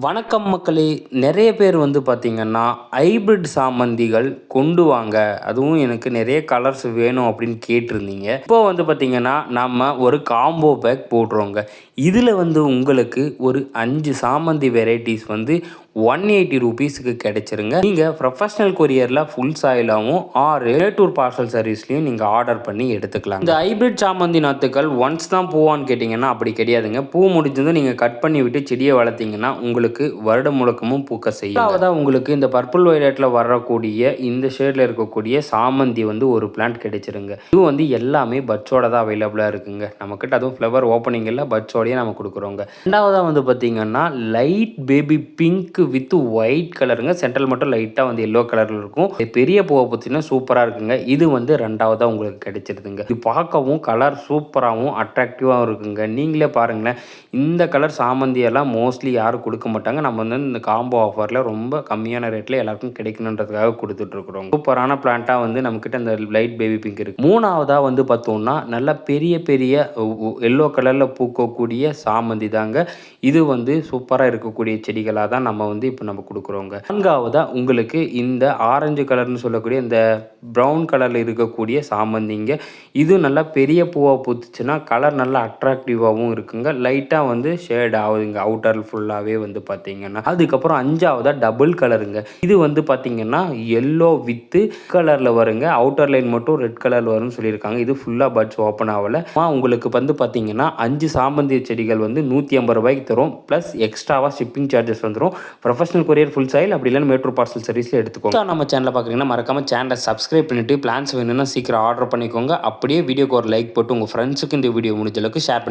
வணக்கம் மக்களே நிறைய பேர் வந்து பார்த்திங்கன்னா ஹைபிரிட் சாமந்திகள் கொண்டு வாங்க. அதுவும் எனக்கு நிறைய கலர்ஸ் வேணும் அப்படின்னு கேட்டிருந்தீங்க. இப்போ வந்து பார்த்திங்கன்னா நம்ம ஒரு காம்போ பேக் போடுறோங்க. இதில் வந்து உங்களுக்கு ஒரு அஞ்சு சாமந்தி வெரைட்டிஸ் வந்து ஒன் எயிட்டி ருபீஸுக்கு கிடைச்சிருங்க. நீங்கள் ப்ரொஃபஷனல் கொரியரில் ஃபுல் சாயிலாகவும் ஆறு டூர் பார்சல் சர்வீஸ்லையும் நீங்கள் ஆர்டர் பண்ணி எடுத்துக்கலாம் இந்த ஹைபிரிட் சாமந்தி நாத்துக்கள் ஒன்ஸ் தான் பூவான்னு கேட்டிங்கன்னா அப்படி கிடையாதுங்க. பூ முடிஞ்சதும் நீங்கள் கட் பண்ணி விட்டு செடியை வளர்த்தீங்கன்னா உங்களுக்கு வருடம் முழுக்கமும் பூக்க செய்யும் அதாவது உங்களுக்கு இந்த பர்பிள் வைலட்டில் வரக்கூடிய இந்த ஷேடில் இருக்கக்கூடிய சாமந்தி வந்து ஒரு பிளான்ட் கிடைச்சிருங்க. இது வந்து எல்லாமே பட்ஸோட தான் அவைலபிளாக இருக்குங்க. நம்மக்கிட்ட அதுவும் ஃப்ளவர் ஓப்பனிங் இல்லை பட்ஸோடய நம்ம கொடுக்குறோங்க. ரெண்டாவதாக வந்து பார்த்தீங்கன்னா light baby pink with white கலருங்க சென்ட்ரல் மட்டும் லைட்டாக வந்து எல்லோ கலரில் இருக்கும். இது பெரிய பூவை பார்த்தீங்கன்னா சூப்பராக இருக்குங்க. இது வந்து ரெண்டாவதாக உங்களுக்கு கிடைச்சிருதுங்க. இது பார்க்கவும் கலர் சூப்பராகவும் அட்ராக்டிவாகவும் இருக்குங்க. நீங்களே பாருங்களேன். இந்த கலர் சாமந்தியெல்லாம் மோஸ்ட்லி யாரும் கொடுக்க மாட்டாங்க. நம்ம வந்து இந்த காம்போ ஆஃபரில் ரொம்ப கம்மியான ரேட்டில் எல்லாருக்கும் கிடைக்கணுன்றதுக்காக கொடுத்துட்ருக்குறோம் சூப்பரான பிளான்ட்டாக வந்து நம்மக்கிட்ட இந்த லைட் பேபி பிங்க் இருக்குது மூணாவதாக வந்து பார்த்தோம்னா நல்லா பெரிய பெரிய எல்லோ கலரில் பூக்கக்கூடிய சாமந்தி தாங்க. இது வந்து சூப்பராக இருக்கக்கூடிய செடிகளாக தான் நம்ம வந்து இப்போ நம்ம கொடுக்குறோங்க. நான்காவதாக உங்களுக்கு இந்த ஆரஞ்சு கலர்னு சொல்லக்கூடிய இந்த ப்ரௌன் கலரில் இருக்கக்கூடிய சாமந்திங்க. இது நல்லா பெரிய பூவாக பூத்துச்சுன்னா கலர் நல்லா அட்ராக்டிவாகவும் இருக்குங்க. லைட்டாக வந்து ஷேட் ஆகுதுங்க. அவுட்டர் ஃபுல்லாகவே வந்து பார்த்தீங்கன்னா அதுக்கப்புறம் அஞ்சாவதாக டபுள் கலருங்க இது வந்து பார்த்தீங்கன்னா எல்லோ வித்து கலரில் வருங்க. அவுட்டர் லைன் மட்டும் ரெட் கலரில் வரும்னு சொல்லியிருக்காங்க. இது ஃபுல்லாக பட்ஸ் ஓப்பன் ஆகலை. உங்களுக்கு வந்து பார்த்தீங்கன்னா அஞ்சு சாமந்தி செடிகள் வந்து நூற்றி ஐம்பது ரூபாய்க்கு தரும். ப்ளஸ் எக்ஸ்ட்ராவாக ஷிப்பிங் சார்ஜஸ் வந்துடும் ப்ரொஃபஷனல் கொரியர் ஃபுல் சைல் அப்படி இல்லைன்னா மேட்ரோ பார்சல் சர்வீஸில் எடுத்துக்கோங்க. நம்ம சேனலில் பார்க்குறீங்கன்னா மறக்காம சேனலை சப்ஸ்கிரைப் பண்ணிவிட்டு பிளான்ஸ் வேணும்னா சீக்கிரம் ஆர்டர் பண்ணிக்கோங்க. அப்படியே வீடியோக்கு ஒரு லைக் போட்டு உங்கள் ஃப்ரெண்ட்ஸுக்கு இந்த வீடியோ முடிஞ்ச அளவுக்கு ஷேர் பண்ணி